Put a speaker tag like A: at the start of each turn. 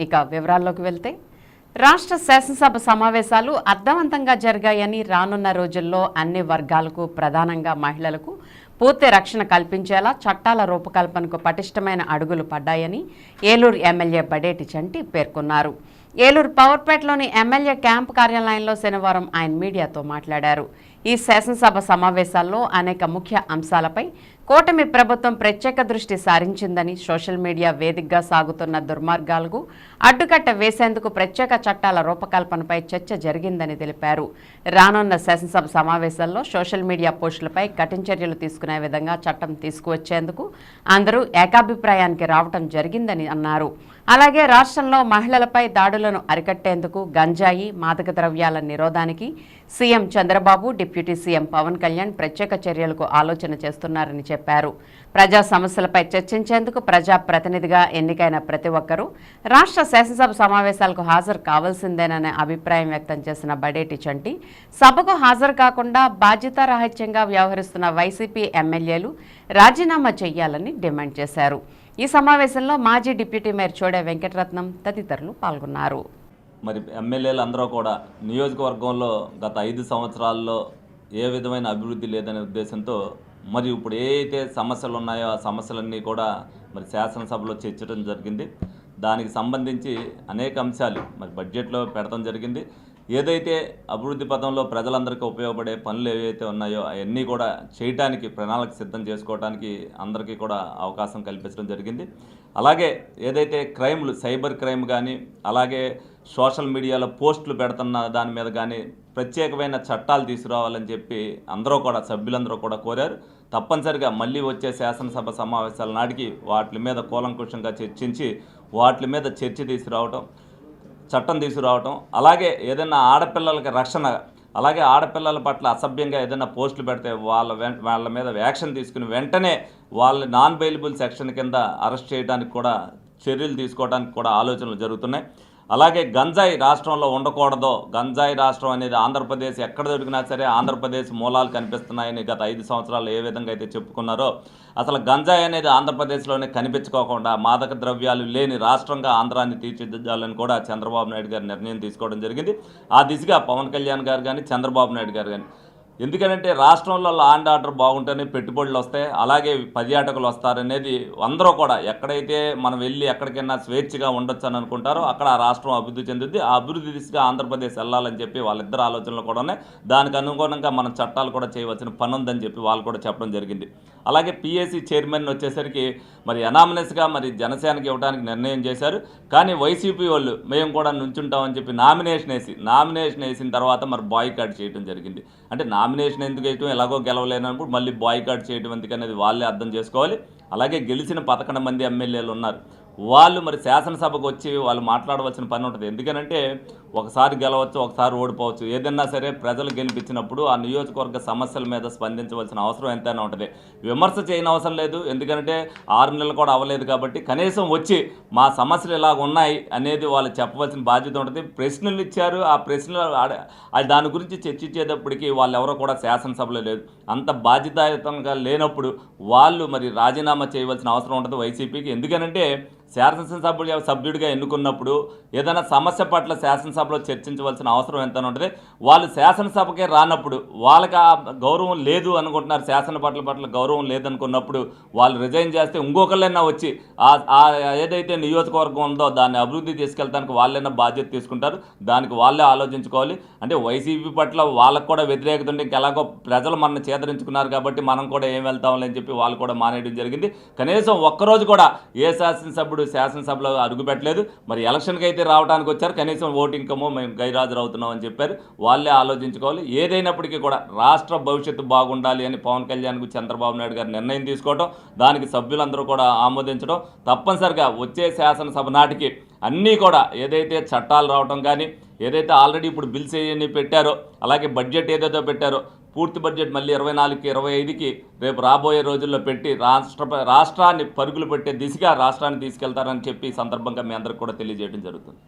A: ఇక వివరాల్లోకి వెళ్తే రాష్ట్ర శాసనసభ సమావేశాలు అర్థవంతంగా జరిగాయని రానున్న రోజుల్లో అన్ని వర్గాలకు ప్రధానంగా మహిళలకు పూర్తి రక్షణ కల్పించేలా చట్టాల రూపకల్పనకు పటిష్టమైన అడుగులు పడ్డాయని ఏలూరు ఎమ్మెల్యే బడేటి చంటి పేర్కొన్నారు. ఏలూరు పవర్పేటలోని ఎమ్మెల్యే క్యాంప్ కార్యాలయంలో శనివారం ఆయన మీడియాతో మాట్లాడారు. ఈ శాసనసభ సమావేశాల్లో అనేక ముఖ్య అంశాలపై కూటమి ప్రభుత్వం ప్రత్యేక దృష్టి సారించిందని సోషల్ మీడియా వేదికగా సాగుతున్న దుర్మార్గాలకు అడ్డుకట్ట వేసేందుకు ప్రత్యేక చట్టాల రూపకల్పనపై చర్చ జరిగిందని తెలిపారు. రానున్న శాసనసభ సమావేశాల్లో సోషల్ మీడియా పోస్టులపై కఠిన చర్యలు తీసుకునే విధంగా చట్టం తీసుకువచ్చేందుకు అందరూ ఏకాభిప్రాయానికి రావటం జరిగిందని అన్నారు. అలాగే రాష్ట్రంలో మహిళలపై దాడులను అరికట్టేందుకు గంజాయి మాదక ద్రవ్యాల నిరోధానికి CM Chandrababu deputy CM Pawan Kalyan ప్రత్యేక చర్యలకు ఆలోచన చేస్తున్నారని చెప్పారు. ప్రజా సమస్యలపై చర్చించేందుకు ప్రజా ప్రతినిధిగా ఎన్నికైన ప్రతి ఒక్కరూ రాష్ట్ర శాసనసభ సమావేశాలకు హాజరు కావాల్సిందేననే అభిప్రాయం వ్యక్తం చేసిన బడేటి చంటి సభకు హాజరు కాకుండా బాధ్యతారాహిత్యంగా వ్యవహరిస్తున్న వైసీపీ ఎమ్మెల్యేలు రాజీనామా చేయాలని డిమాండ్ చేశారు. ఈ సమావేశంలో మాజీ డిప్యూటీ మేయర్ చోడే వెంకటరత్నం తదితరులు పాల్గొన్నారు.
B: మరి ఎమ్మెల్యేలు అందరూ కూడా నియోజకవర్గంలో గత ఐదు సంవత్సరాల్లో ఏ విధమైన అభివృద్ధి లేదనే ఉద్దేశంతో మరి ఇప్పుడు ఏ సమస్యలు ఉన్నాయో ఆ సమస్యలన్నీ కూడా మరి శాసనసభలో చర్చడం జరిగింది. దానికి సంబంధించి అనేక అంశాలు మరి బడ్జెట్లో పెడతాం జరిగింది. ఏదైతే అభివృద్ధి పథంలో ప్రజలందరికీ ఉపయోగపడే పనులు ఏవైతే ఉన్నాయో అవన్నీ కూడా చేయటానికి ప్రణాళిక సిద్ధం చేసుకోవడానికి అందరికీ కూడా అవకాశం కల్పించడం జరిగింది. అలాగే ఏదైతే క్రైమ్లు సైబర్ క్రైమ్ కానీ అలాగే సోషల్ మీడియాలో పోస్టులు పెడుతున్న దాని మీద కానీ ప్రత్యేకమైన చట్టాలు తీసుకురావాలని చెప్పి అందరూ కూడా సభ్యులందరూ కూడా కోరారు. తప్పనిసరిగా మళ్ళీ వచ్చే శాసనసభ సమావేశాల నాటికి వాటి మీద కూలంకుషంగా చర్చించి వాటి మీద చర్చ తీసుకురావటం చట్టం తీసుకురావటం అలాగే ఏదైనా ఆడపిల్లలకి రక్షణ అలాగే ఆడపిల్లల పట్ల అసభ్యంగా ఏదైనా పోస్టులు పెడితే వాళ్ళ వాళ్ళ మీద యాక్షన్ తీసుకుని వెంటనే వాళ్ళ నాన్ బెయిలబుల్ సెక్షన్ కింద అరెస్ట్ చేయడానికి కూడా చర్యలు తీసుకోవడానికి కూడా ఆలోచనలు జరుగుతున్నాయి. అలాగే గంజాయి రాష్ట్రంలో ఉండకూడదు. గంజాయి రాష్ట్రం అనేది ఆంధ్రప్రదేశ్ ఎక్కడ దొరికినా సరే ఆంధ్రప్రదేశ్ మూలాలు కనిపిస్తున్నాయని గత ఐదు సంవత్సరాలు ఏ విధంగా అయితే చెప్పుకున్నారో అసలు గంజాయి అనేది ఆంధ్రప్రదేశ్లోనే కనిపించుకోకుండా మాదక ద్రవ్యాలు లేని రాష్ట్రంగా ఆంధ్రాన్ని తీర్చిదిద్దాలని కూడా చంద్రబాబు నాయుడు గారు నిర్ణయం తీసుకోవడం జరిగింది. ఆ దిశగా పవన్ కళ్యాణ్ గారు కానీ చంద్రబాబు నాయుడు గారు కానీ ఎందుకంటే రాష్ట్రంలో లా అండ్ ఆర్డర్ బాగుంటేనే పెట్టుబడులు వస్తాయి అలాగే పర్యాటకులు వస్తారనేది అందరూ కూడా ఎక్కడైతే మనం వెళ్ళి ఎక్కడికైనా స్వేచ్ఛగా ఉండొచ్చు అని అనుకుంటారో అక్కడ ఆ రాష్ట్రం అభివృద్ధి చెందుద్ది. ఆ అభివృద్ధి దిశగా ఆంధ్రప్రదేశ్ వెళ్ళాలని చెప్పి వాళ్ళిద్దరు ఆలోచనలు కూడా ఉన్నాయి. దానికి అనుగుణంగా మనం చట్టాలు కూడా చేయవలసిన పని ఉందని చెప్పి వాళ్ళు కూడా చెప్పడం జరిగింది. అలాగే పిఎస్సి చైర్మన్ వచ్చేసరికి మరి అనామినస్గా మరి జనసేనకి ఇవ్వడానికి నిర్ణయం చేశారు. కానీ వైసీపీ వాళ్ళు మేము కూడా నుంచుంటామని చెప్పి నామినేషన్ వేసి నామినేషన్ వేసిన తర్వాత మరి బాయ్కాట్ చేయడం జరిగింది. అంటే నామినేషన్ ఎందుకు వేయటం ఎలాగో గెలవలేనప్పుడు మళ్ళీ బాయ్కాట్ చేయడం ఎందుకనేది వాళ్ళే అర్థం చేసుకోవాలి. అలాగే గెలిచిన పదకొండు మంది ఎమ్మెల్యేలు ఉన్నారు. వాళ్ళు మరి శాసనసభకు వచ్చి వాళ్ళు మాట్లాడవలసిన పని ఉంటుంది. ఎందుకనంటే ఒకసారి గెలవచ్చు ఒకసారి ఓడిపోవచ్చు. ఏదన్నా సరే ప్రజలు గెలిపించినప్పుడు ఆ నియోజకవర్గ సమస్యల మీద స్పందించవలసిన అవసరం ఎంతైనా ఉంటుంది. విమర్శ చేయని అవసరం లేదు. ఎందుకంటే ఆరు నెలలు కూడా అవ్వలేదు కాబట్టి కనీసం వచ్చి మా సమస్యలు ఇలా ఉన్నాయి అనేది వాళ్ళు చెప్పవలసిన బాధ్యత ఉంటుంది. ప్రశ్నలు ఇచ్చారు. ఆ ప్రశ్నలు ఆడ- దాని గురించి చర్చించేటప్పటికి వాళ్ళు ఎవరో కూడా శాసనసభలో లేదు అంత బాధ్యతాయుతంగా లేనప్పుడు వాళ్ళు మరి రాజీనామా చేయవలసిన అవసరం ఉంటుంది వైసీపీకి. ఎందుకనంటే శాసనసభ్యుడు సభ్యుడిగా ఎన్నుకున్నప్పుడు ఏదైనా సమస్య పట్ల శాసనసభలో చర్చించవలసిన అవసరం ఎంత ఉంటుంది. వాళ్ళు శాసనసభకే రానప్పుడు వాళ్ళకి ఆ గౌరవం లేదు అనుకుంటున్నారు. శాసన పట్ల పట్ల గౌరవం లేదనుకున్నప్పుడు వాళ్ళు రిజైన్ చేస్తే ఇంకొకళ్ళైనా వచ్చి ఆ ఏదైతే నియోజకవర్గం ఉందో దాన్ని అభివృద్ధి తీసుకెళ్ళడానికి వాళ్ళైనా బాధ్యత తీసుకుంటారు. దానికి వాళ్ళే ఆలోచించుకోవాలి. అంటే వైసీపీ పట్ల వాళ్ళకు కూడా వ్యతిరేకత ఉంటే ఎలాగో ప్రజలు మనల్ని చేదరించుకున్నారు కాబట్టి మనం కూడా ఏం వెళ్తామని చెప్పి వాళ్ళు కూడా మానేయడం జరిగింది. కనీసం ఒక్కరోజు కూడా ఏ శాసనసభ్యుడు శాసనసభలో అడుగుపెట్టలేదు. మరి ఎలక్షన్కి అయితే రావడానికి వచ్చారు. కనీసం ఓటింగ్కమో మేము గైరాజరు అవుతున్నాం అని చెప్పారు. వాళ్ళే ఆలోచించుకోవాలి. ఏదైనప్పటికీ కూడా రాష్ట్ర భవిష్యత్తు బాగుండాలి అని పవన్ కళ్యాణ్కు చంద్రబాబు నాయుడు గారు నిర్ణయం తీసుకోవడం దానికి సభ్యులందరూ కూడా ఆమోదించడం తప్పనిసరిగా వచ్చే శాసనసభ నాటికి అన్నీ కూడా ఏదైతే చట్టాలు రావటం కానీ ఏదైతే ఆల్రెడీ ఇప్పుడు బిల్స్ ఏవన్నీ పెట్టారో అలాగే బడ్జెట్ ఏదైతే పెట్టారో పూర్తి బడ్జెట్ మళ్ళీ ఇరవై నాలుగుకి ఇరవై ఐదుకి రేపు రాబోయే రోజుల్లో పెట్టి రాష్ట్ర రాష్ట్రాన్ని పరుగులు పెట్టే దిశగా రాష్ట్రాన్ని తీసుకెళ్తారని చెప్పి సందర్భంగా మీ అందరికి కూడా తెలియజేయడం జరుగుతుంది.